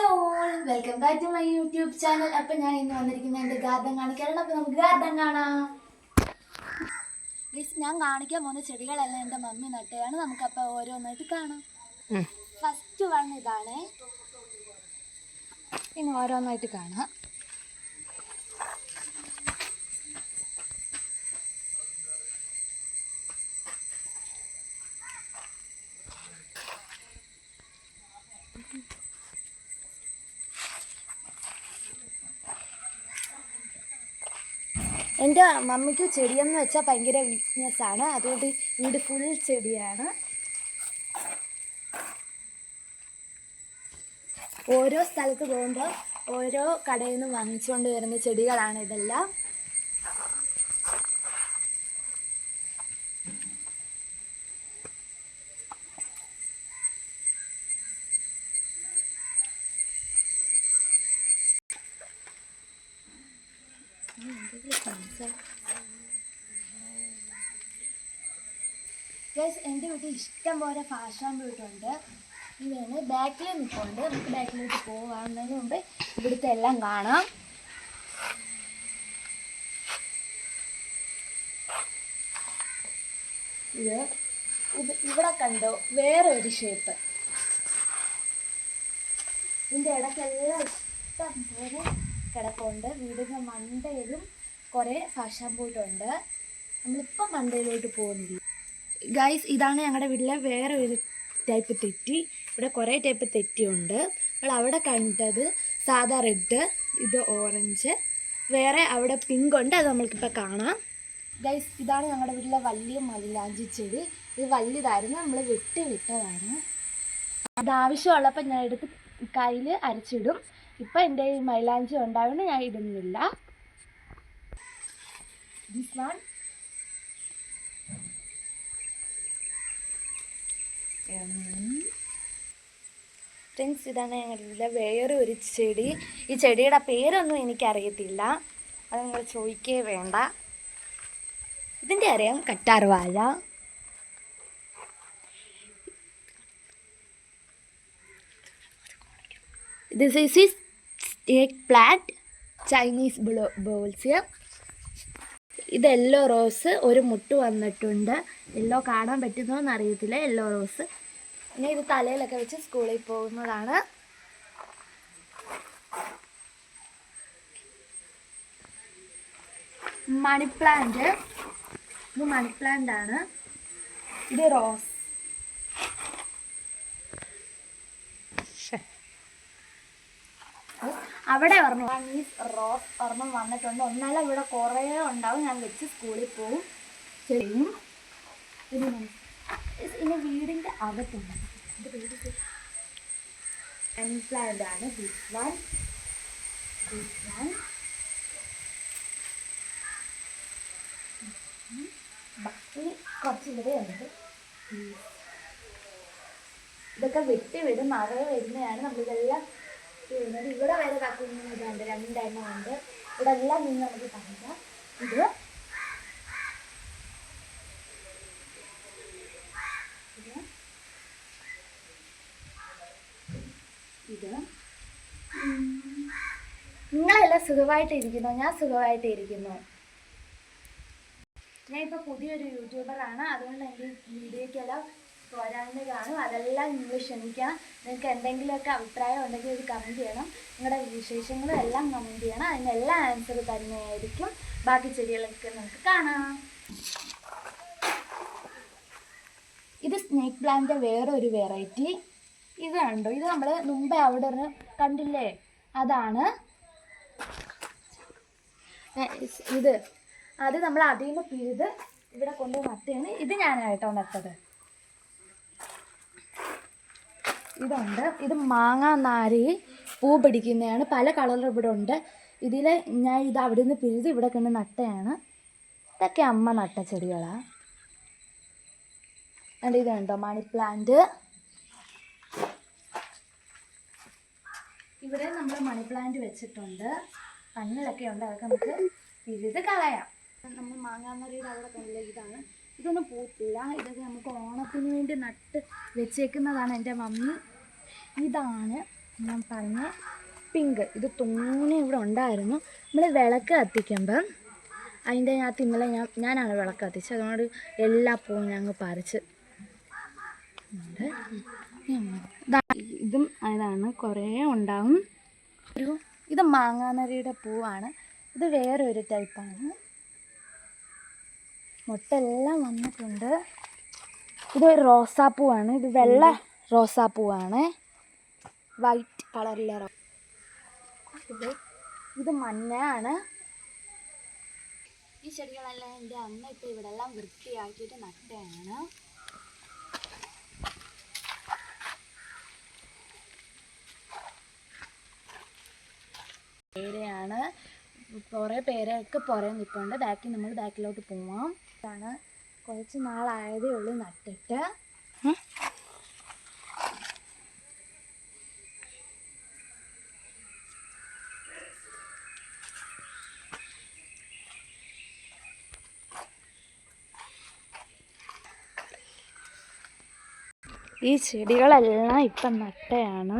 Hello welcome back to my YouTube channel അപ്പൊ ഞാൻ ഇന്ന് വന്നിരിക്കുന്ന എന്റെ ഗാർഡൻ കാണിക്കാനാണ് അപ്പൊ നമുക്ക് ഗാർഡൻ കാണാം. Guys, ഞാൻ കാണിക്കാൻ പോകുന്ന ചെടികളെല്ലാം എന്റെ മമ്മി നട്ടയാണ് നമുക്കപ്പോൾ ഓരോന്നായിട്ട് കാണാം. ഫസ്റ്റ് വൺ ഇതാണ്. ഇനി ഓരോന്നായിട്ട് കാണാം. എന്റെ മമ്മിക്ക് ചെടിയെന്ന് വെച്ചാൽ ഭയങ്കര വീക്ക്നെസ് ആണ്. അതുകൊണ്ട് വീട് ഫുൾ ചെടിയാണ്. ഓരോ സ്ഥലത്ത് പോകുമ്പോൾ ഓരോ കടയിൽ നിന്ന് വാങ്ങിച്ചുകൊണ്ട് വരുന്ന ചെടികളാണ് ഇതെല്ലാം. ഗൈസ് എന്റെ വീട്ടിൽ ഇഷ്ടം പോലെ ഫാഷൻ വീട്ടുണ്ട് ഇതാണ് ബാക്കിൽ നിൽപ്പുണ്ട് നമുക്ക് ബാക്കിലോട്ട് പോകാവുന്നതിന് മുമ്പ് ഇവിടുത്തെ എല്ലാം കാണാം. ഇത് ഇത് ഇവിടെ കണ്ടോ? വേറെ ഒരു ഷേപ്പ് ഇതിന്റെ ഇടയ്ക്കെല്ലാം ഇഷ്ടം പോലെ കിടപ്പുണ്ട്. വീടിന്റെ മണ്ടയിലും കുറേ ഫാഷൻ പോയിട്ടുണ്ട്. നമ്മളിപ്പം മണ്ടയിലോട്ട് പോകുന്നില്ല. ഗൈസ് ഇതാണ് ഞങ്ങളുടെ വീട്ടിലെ വേറെ ഒരു ടൈപ്പ് തെറ്റി. ഇവിടെ കുറേ ടൈപ്പ് തെറ്റിയുണ്ട്. നമ്മൾ അവിടെ കണ്ടത് സാധാ റെഡ് ഇത് ഓറഞ്ച് വേറെ അവിടെ പിങ്ക് ഉണ്ട്. അത് നമ്മൾക്കിപ്പോൾ കാണാം. ഗൈസ് ഇതാണ് ഞങ്ങളുടെ വീട്ടിലെ വലിയ മൈലാഞ്ചി ചെടി. ഇത് വലുതായിരുന്നു നമ്മൾ വെട്ടി വിട്ടതാണ്. അത് ആവശ്യമുള്ളപ്പോൾ ഞാൻ എടുത്ത് കയ്യിൽ അരച്ചിടും. ഇപ്പം എന്റെ ഈ മൈലാഞ്ചി ഉണ്ടായതുകൊണ്ട് ഞാൻ ഇടുന്നില്ല. This one? ഫ്രണ്ട്സ് ഇതാണ് ഞങ്ങളുടെ വേറെ ഒരു ചെടി. ഈ ചെടിയുടെ പേരൊന്നും എനിക്കറിയത്തില്ല. അത് നിങ്ങൾ ചോദിക്കേ വേണ്ട. ഇതിന്റെ അറിയാം കറ്റാർവാഴ. This is is a plant Chinese ബോൾസിയം ഇത് യെല്ലോ റോസ് ഒരു മുട്ട് വന്നിട്ടുണ്ട്. യെല്ലോ കാണാൻ പറ്റുന്നോ എന്നറിയത്തില്ല യെല്ലോ റോസ്. ഇനി ഇത് തലയിലൊക്കെ വെച്ച് സ്കൂളിൽ പോകുന്നതാണ്. Money plant. ഇത് മണി പ്ലാന്റ് ആണ്. ഇത് റോസ്. അവിടെ ഒരെണ്ണം മീൻസ് റോസ് ഒരെണ്ണം വന്നിട്ടുണ്ട്. ഒന്നല്ല ഇവിടെ കുറേ ഉണ്ടാവും. ഞാൻ വെച്ച് സ്കൂളിൽ പോവും. ചെയ്യും ഇനി വീടിന്റെ അകത്തുണ്ട്. പ്ലാന്റ് ആണ്. ദിസ് വൺ വൺ കുറച്ച് ഇവിടെ ഉണ്ട് ഇതൊക്കെ വെട്ടി വിടും. മറവ് വരുന്നതാണ്. നമ്മളിതെല്ലാം ചെയ്യുന്നത്. ഇവിടെ വരെ കത്തുന്നുണ്ട് രണ്ടെണ്ണം ഉണ്ട്. ഇവിടെ എല്ലാം നിന്ന് നമുക്ക് കാണിക്കാം. ഇത് ഇത്. നിങ്ങളെല്ലാം സുഖമായിട്ട് ഇരിക്കുന്നു ഞാൻ സുഖമായിട്ട് ഇരിക്കുന്നു ഞാൻ ഇപ്പോൾ പുതിയൊരു യൂട്യൂബറാണ് അതുകൊണ്ട് എന്റെ വീഡിയോയ്ക്കെല്ലാം പോരായ്മ കാണും. അതെല്ലാം നിങ്ങൾ ക്ഷമിക്കാം നിങ്ങൾക്ക് എന്തെങ്കിലുമൊക്കെ അഭിപ്രായം ഉണ്ടെങ്കിൽ ഇത് കമന്റ് ചെയ്യണം. നിങ്ങളുടെ വിശേഷങ്ങളും എല്ലാം കമന്റ് ചെയ്യണം. അതിനെല്ലാം ആൻസർ തന്നെയായിരിക്കും ബാക്കി ചെടികളൊക്കെ നമുക്ക് കാണാം. ഇത് സ്നേക്ക് പ്ലാന്റിന്റെ വേറെ ഒരു വെറൈറ്റി ഇത് കണ്ടോ? ഇത് നമ്മൾ മുമ്പേ അവിടെ ഒരു കണ്ടില്ലേ? അതാണ്. ഇത്. അത് നമ്മൾ അതിൽ നിന്ന് പിഴുത് ഇവിടെ കൊണ്ട് നട്ടാണ് ഇത് ഞാനായിട്ടോ നട്ടത്. ഇതുണ്ട്. ഇത് മാങ്ങ നാരി പൂ പിടിക്കുന്നതാണ്. പല കളറിൽ ഇവിടെ ഉണ്ട്. ഇതിൽ ഞാൻ ഇത് അവിടെ നിന്ന് പിഴുത് ഇവിടെ കൊണ്ട് നട്ടയാണ്. ഇതൊക്കെ അമ്മ നട്ട ചെടികളാണ് അതുകൊണ്ട് ഇതുണ്ടോ? Money plant. ഇവിടെ നമ്മൾ മണി പ്ലാന്റ് വെച്ചിട്ടുണ്ട്. കണ്ണിലൊക്കെ ഉണ്ട്. അതൊക്കെ നമുക്ക് പിഴുത് കളയാം. നമ്മൾ മാങ്ങാമറിയുടെ അവിടെ കണ്ടില്ല? ഇതാണ്. ഇതൊന്നും പൂത്തില്ല. ഇതൊക്കെ നമുക്ക് ഓണത്തിന് വേണ്ടി നട്ട് വെച്ചേക്കുന്നതാണ് എന്റെ മമ്മി. ഇതാണ് ഞാൻ പറഞ്ഞ പിങ്ക്. ഇത് തോനെ ഇവിടെ ഉണ്ടായിരുന്നു. നമ്മൾ വിളക്ക് കത്തിക്കുമ്പം അതിന്റെ അകത്ത് ഇന്നലെ ഞാൻ ഞാനാണ് വിളക്ക് കത്തിച്ചത്. അതുകൊണ്ട് എല്ലാ പൂവും ഞങ്ങൾ പറിച്ച്. ഇതും അതാണ് കുറേ ഉണ്ടാവും. ഒരു ഇത് മാങ്ങാനരിയുടെ പൂവാണ്. ഇത് വേറൊരു ടൈപ്പാണ്. മുട്ടെല്ലാം വന്നിട്ടുണ്ട്. ഇത് റോസാപ്പൂവാണ്. ഇത് വെള്ള റോസാപ്പൂവാണ്. വൈറ്റ് കളറിലെ ഇത്. ഇത് മഞ്ഞയാണ്. ഈ ചെടികളെല്ലാം എന്റെ അമ്മ ഇപ്പോൾ ഇവിടെ എല്ലാം വൃത്തിയാക്കിയിട്ട് നട്ടയാണ് പേരയാണ്. കുറേ പേരൊക്കെ പുറകെ നിൽപ്പുണ്ട് ബാക്കിൽ നമ്മൾ ബാക്കിലോട്ട് പോവാം. ഇതാണ് കുറച്ച് നാളായതേ ഉള്ളൂ നട്ടിട്ട്. ഈ ചെടികളെല്ലാം ഇപ്പം നട്ടയാണ്.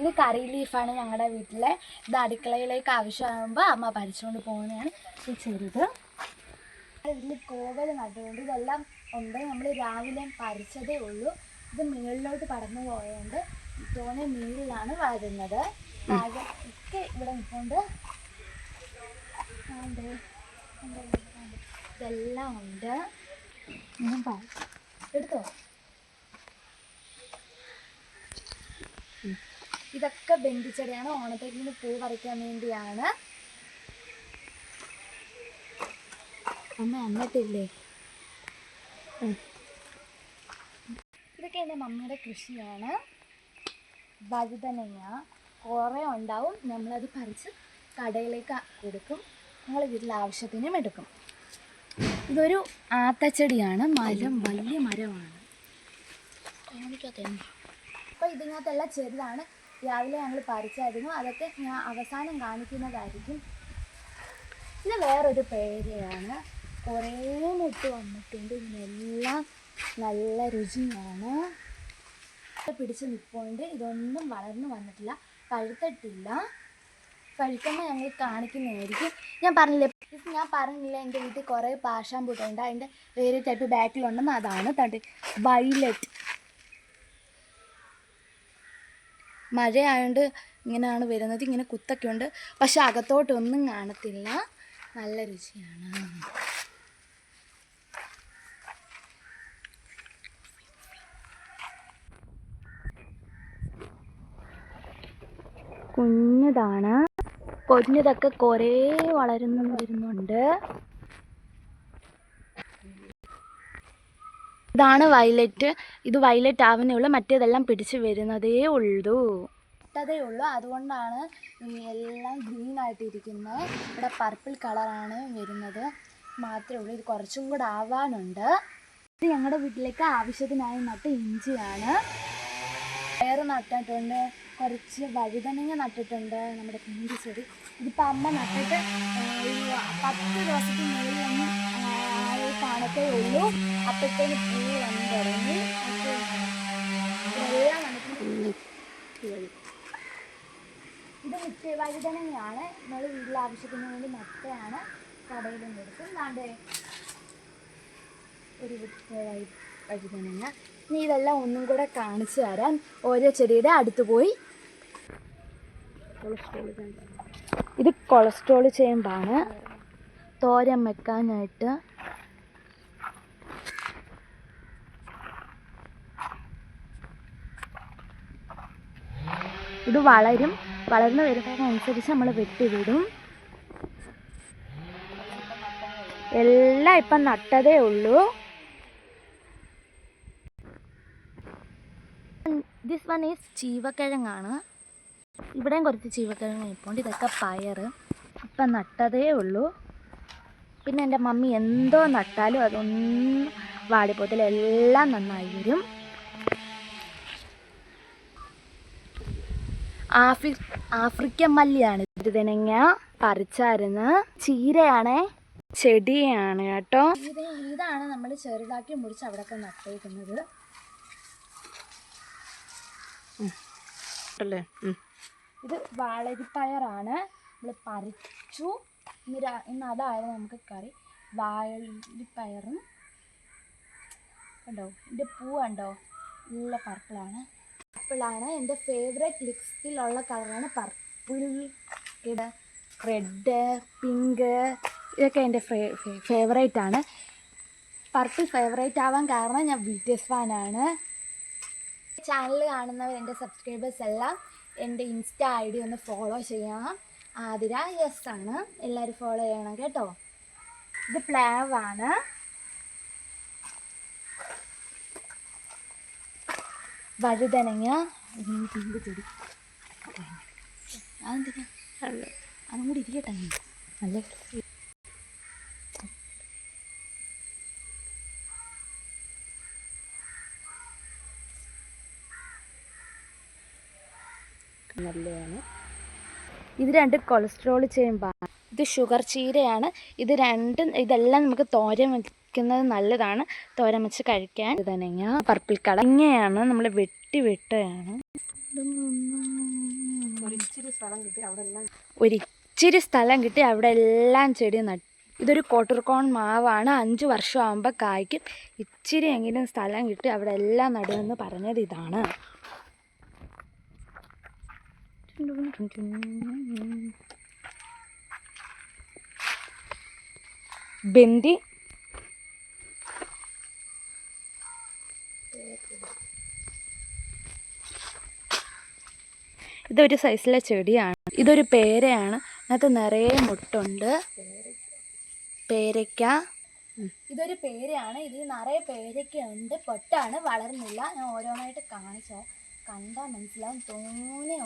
ഇത് കറി ലീഫാണ് ഞങ്ങളുടെ വീട്ടിലെ. ഇത് അടുക്കളയിലേക്ക് ആവശ്യമാകുമ്പോൾ അമ്മ പറിച്ചുകൊണ്ട് പോകുന്നതാണ് ഈ ചെറുത്. ഇതിൽ കോവൽ നട്ടുകൊണ്ട് ഇതെല്ലാം ഉണ്ട്. നമ്മൾ രാവിലെ പറിച്ചതേ ഉള്ളൂ. ഇത് മുകളിലോട്ട് പടന്നു പോയതുകൊണ്ട് തോനെ മുകളിലാണ് വളരുന്നത് താഴെ ഒക്കെ ഇവിടെ നിൽക്കൊണ്ട്. ഇതെല്ലാം ഉണ്ട്. ഞാൻ എടുത്തോ? ഇതൊക്കെ ബന്ധിച്ചെടിയാണ് ഓണത്തേക്കിന് പൂ പറിക്കാൻ വേണ്ടിയാണ്. അമ്മ അന്നത്തില്ലേ. ഇതൊക്കെ എന്റെ മമ്മിയുടെ കൃഷിയാണ്. വഴുതനങ്ങ കുറേ ഉണ്ടാവും. നമ്മളത് പറിച്ച് കടയിലേക്ക് കൊടുക്കും. നമ്മൾ വീട്ടിലെ ആവശ്യത്തിനും എടുക്കും. ഇതൊരു ആത്തച്ചെടിയാണ്. മരം വലിയ മരമാണ്. അപ്പോൾ ഇതിനകത്തെല്ലാം ചെറുതാണ്. രാവിലെ ഞങ്ങൾ പറിച്ചായിരുന്നു. അതൊക്കെ ഞാൻ അവസാനം കാണിക്കുന്നതായിരിക്കും. ഇത് വേറൊരു പേരയാണ്. കുറേ മുട്ട് വന്നിട്ടുണ്ട്. ഇതിനെല്ലാം നല്ല രുചിയാണ്. പിടിച്ച് നിൽപ്പുണ്ട് ഇതൊന്നും വളർന്നു വന്നിട്ടില്ല. പഴുത്തിട്ടില്ല. കഴിക്കുമ്പോൾ ഞങ്ങൾ കാണിക്കുന്നതായിരിക്കും. ഞാൻ പറഞ്ഞില്ലേ ഞാൻ പറഞ്ഞില്ല എന്റെ വീട്ടിൽ കുറേ പാഷാമ്പൂട്ടുണ്ട് അതിന്റെ വേറെ ടൈപ്പ് ബാക്കിലുണ്ടെന്ന് അതാണ് തട്ട് വൈലറ്റ് മഴയായതുകൊണ്ട് ഇങ്ങനെയാണ് വരുന്നത്. ഇങ്ങനെ കുത്തൊക്കെ ഉണ്ട് പക്ഷെ അകത്തോട്ടൊന്നും കാണത്തില്ല. നല്ല രുചിയാണ്. കുഞ്ഞതാണ്. കുഞ്ഞതൊക്കെ കുറേ വളരുന്നു വരുന്നുണ്ട്. ഇതാണ് വയലറ്റ്. ഇത് വയലറ്റ് ആവുന്നേ ഉള്ളൂ മറ്റേതെല്ലാം പിടിച്ച് വരുന്നതേ ഉള്ളൂ. ഇട്ടതേ ഉള്ളൂ. അതുകൊണ്ടാണ് എല്ലാം ഗ്രീൻ ആയിട്ടിരിക്കുന്നത് ഇവിടെ പർപ്പിൾ കളറാണ് വരുന്നത്. മാത്രമേ ഉള്ളൂ. ഇത് കുറച്ചും കൂടെ ആവാനുണ്ട്. ഇത് ഞങ്ങളുടെ വീട്ടിലേക്ക് ആവശ്യത്തിനായി നട്ട ഇഞ്ചിയാണ്. വേറെ നട്ടിട്ടുണ്ട്. കുറച്ച് വഴുതനങ്ങ നട്ടിട്ടുണ്ട് നമ്മുടെ കുഞ്ഞു ചെടി. ഇതിപ്പോൾ അമ്മ നട്ടിട്ട് ഒരു പത്ത് ദിവസത്തിന് ആയി കാണത്തേ ഉള്ളൂ. അപ്പോഴത്തേന് പൂ വന്ന് തുടങ്ങി എല്ലാം ഇത് മുറ്റ വഴുതനങ്ങയാണ്. നമ്മൾ വീട്ടിൽ ആവശ്യത്തിന് വേണ്ടി നട്ടയാണ് കടയിലും കൊടുക്കും. ദാണ്ടേ ഒരു വിത്ത് വഴു- വഴുതനങ്ങ. ഇനി ഇതെല്ലാം ഒന്നും കൂടെ കാണിച്ചു തരാൻ ഓരോ ചെടിയുടെ അടുത്ത് പോയി ഇത് കൊളസ്ട്രോൾ ചേമ്പാണ് തോരൻ വെക്കാനായിട്ട്. ഇത് വളരും. വളർന്നു വരുന്നതിനനുസരിച്ച് നമ്മൾ വെട്ടിവിടും. എല്ലാം ഇപ്പം നട്ടതേ ഉള്ളൂ. ദിസ് വൺ ഈസ് ചീവക്കിഴങ്ങാണ്. ഇവിടെയും കുറച്ച് ചീവക്കിഴങ്ങ് ഇപ്പോണ്ട് ഇതൊക്കെ പയർ. ഇപ്പം നട്ടതേ ഉള്ളൂ. പിന്നെ എന്റെ മമ്മി എന്തോ നട്ടാലും അതൊന്നും വാടിപ്പോത്തില്ല എല്ലാം നന്നായി വരും. ആഫ്രി ആഫ്രിക്കൻ മല്ലിയാണിത് വഴുതനങ്ങ പറിച്ചായിരുന്നു ചീരയാണേ ചെടിയാണ് കേട്ടോ. ഇതാണ് നമ്മൾ ചെറുതാക്കി മുറിച്ച് അവിടെയൊക്കെ നട്ടേക്കുന്നത്. അല്ലേ. ഇത് വാളരിപ്പയറാണ്. നമ്മൾ പറിച്ചു. ഇന്ന് രാ- അതായിരുന്നു നമുക്ക് കറി വാഴപ്പയറും കണ്ടോ? ഇതിന്റെ പൂ കണ്ടോ? നല്ല പർപ്പിളാണ്. പർപ്പിളാണ്. എന്റെ ഫേവറേറ്റ് ലിപ്സ്റ്റിലുള്ള കളറാണ് പർപ്പിൾ ഇത് റെഡ് പിങ്ക് ഇതൊക്കെ എന്റെ ഫേവറേറ്റ് ആണ്. പർപ്പിൾ ഫേവറേറ്റ് ആവാൻ കാരണം ഞാൻ ബി ടി എസ് ഫാനാണ് ചാനൽ കാണുന്നവർ എന്റെ സബ്സ്ക്രൈബേഴ്സ് എല്ലാം എന്റെ ഇൻസ്റ്റ ഐ ഡി ഒന്ന് ഫോളോ ചെയ്യണം ആതിര യെസ് ആണ്. എല്ലാവരും ഫോളോ ചെയ്യണം കേട്ടോ. ഇത് പ്ലാവ് ആണ്. വഴുതനങ്ങ. പിങ്ക് അതെന്തിനാ? അതും കൂടി ഇരിക്കട്ടെ. നല്ല നല്ലതാണ് ഇത് രണ്ട് കൊളസ്ട്രോൾ ചെയ്യുമ്പോൾ ഇത് ഷുഗർ ചീരയാണ്. ഇത് രണ്ടും ഇതെല്ലാം നമുക്ക് തോരൻ വയ്ക്കുന്നത് നല്ലതാണ്. തോരൻ വെച്ച് കഴിക്കാൻ. തനങ്ങ പർപ്പിൾ കളർ ഇങ്ങനെയാണ് നമ്മൾ വെട്ടി വെട്ടുകയാണ് ഒരിച്ചിരി സ്ഥലം കിട്ടി. അവിടെ എല്ലാം ചെടി നട്ടു. ഇതൊരു കോട്ടർക്കോൺ മാവാണ്. അഞ്ച് വർഷമാകുമ്പോൾ കായ്ക്കും. ഇച്ചിരി എങ്കിലും സ്ഥലം കിട്ടി. അവിടെ എല്ലാം നടുമെന്ന് പറഞ്ഞത് ഇതാണ്. ബന്ദി ഇതൊരു സൈസിലെ ചെടിയാണ്. ഇതൊരു പേരയാണ്. അതിനകത്ത് നിറയെ മുട്ടുണ്ട്. പേരയ്ക്ക. ഇതൊരു പേരയാണ്. ഇതിൽ നിറയെ പേരയ്ക്ക ഉണ്ട് പൊട്ടാണ് വളർന്നില്ല ഞാൻ ഓരോന്നായിട്ട് കാണിച്ച കണ്ടാൽ മനസ്സിലാവും. തോനെ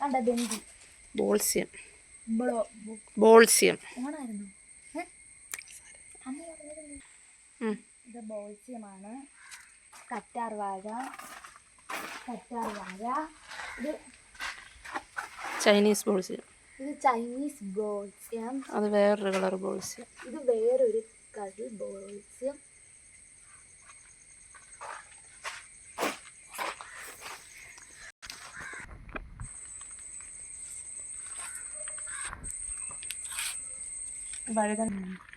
കണ്ട ബോൾസ്യം. ബോൾസ്യം. ഓണായിരുന്നു. ഇത് ബോൾസ്യമാണ്. കറ്റാർ വാഴ കറ്റാർ വാഴ. ഇത് ചൈനീസ് ബോൾസ്യം. ഇത് ചൈനീസ് ബോൾസ്യം. അത് വേറൊരു കളർ ബോൾസ്യം. ഇത് വേറൊരു കളർ ബോൾസ്യം. വഴുതന ഇതാണ്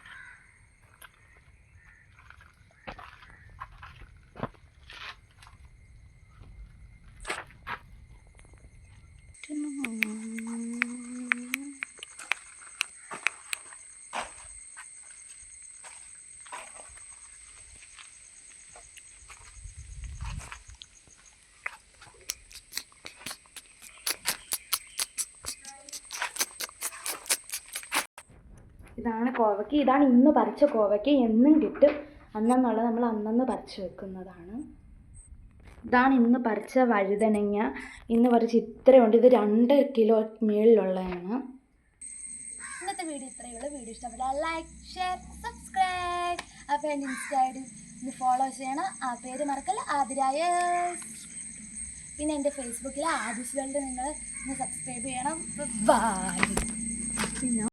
കോവയ്ക്ക ഇതാണ് ഇന്ന് പറിച്ച കോവയ്ക്ക് എന്നും കിട്ടും. അന്നെന്നുള്ളത് നമ്മൾ അന്നന്ന് പറിച്ച് വെക്കുന്നതാണ്. ഇതാണ് ഇന്ന് പറിച്ച വഴുതനങ്ങ. ഇന്ന് പറിച്ച് ഇത്രയുണ്ട്. ഇത് രണ്ട് കിലോ മേളിലുള്ളതാണ്. ഇന്നത്തെ വീഡിയോ ഇത്രയുള്ള വീഡിയോ ഇഷ്ടപ്പെട്ടാൽ ലൈക്ക് ഷെയർ സബ്സ്ക്രൈബ് അപ്പോൾ എന്റെ ഇൻസ്റ്റ ഡി ഫോളോ ചെയ്യണം. ആ പേര് മറക്കല്ല? ആതിരായ പിന്നെ എന്റെ ഫേസ്ബുക്കിൽ ആദിശ് വേൾഡ് നിങ്ങൾ ഒന്ന് സബ്സ്ക്രൈബ് ചെയ്യണം. ബൈ